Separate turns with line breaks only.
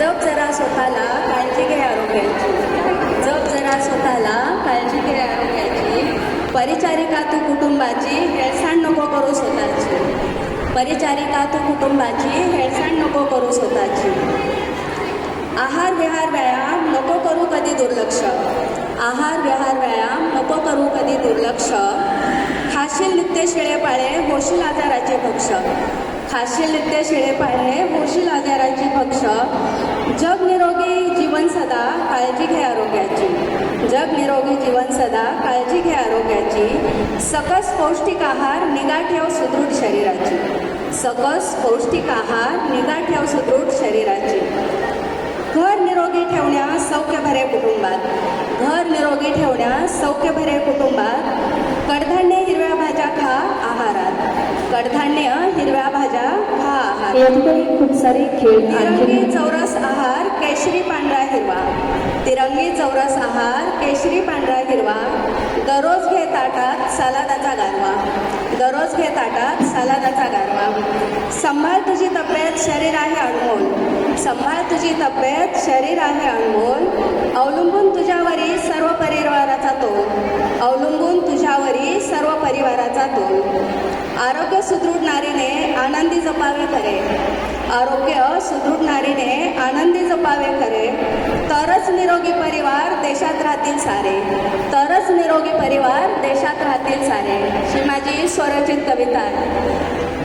जप जरा स्वतःला काळजी घे आरोग्याची. जप जरा स्वतःला काळजी घे आरोग्याची. परिचारिका तू कुटुंबाची हेळसाण नको करू स्वतःची. परिचारिका तू कुटुंबाची हेळसाण नको करू स्वतःची. आहार विहार व्यायाम नको करू कधी दुर्लक्ष. आहार विहार व्यायाम नको करू कधी दुर्लक्ष. खाशील नित्य शिळेपाळे होशील आजाराचे भक्ष खाशील नित्य शिळेपाळे होशील आजाराची भक्ष जग निरोगी जीवन सदा काळजी घे आरोग्याची. जग निरोगी जीवन सदा काळजी घे आरोग्याची. सकस पौष्टिक आहार निगा ठेव सुदृढ शरीराची. सकस पौष्टिक आहार निगा ठेव सुदृढ शरीराची. घर निरोगी ठेवण्यास सौख्यभरे कुटुंबात. घर निरोगी ठेवण्यास सौख्यभरे कुटुंबात. कडधान्य खा
या ठिकाणी खूप सारे खेळ
तिरंगी चौरस आहार केशरी पांढरा हिरवा. तिरंगी चौरस आहार केशरी पांढरा हिरवा. दररोज घे ताटात सलादाचा गारवा. दररोज घे ताटात सलादाचा गारवा. संभाळ तुझी तब्येत शरीर आहे अनमोल. संभाळ तुझी तब्येत शरीर आहे अनमोल. अवलंबून तुझ्यावरी सर्व परिवाराचा तो अवलंबून तुझ्यावरी सर्व परिवाराचा तो आरोग्य सुदृढ नारीने आनंदी जपावे खरे. आरोग्य सुदृढ नारीने आनंदी जपावे खरे. तरच निरोगी परिवार देशात राहतील सारे. तरच निरोगी परिवार देशात राहतील सारे. ही माझी स्वरचित कविता. आहे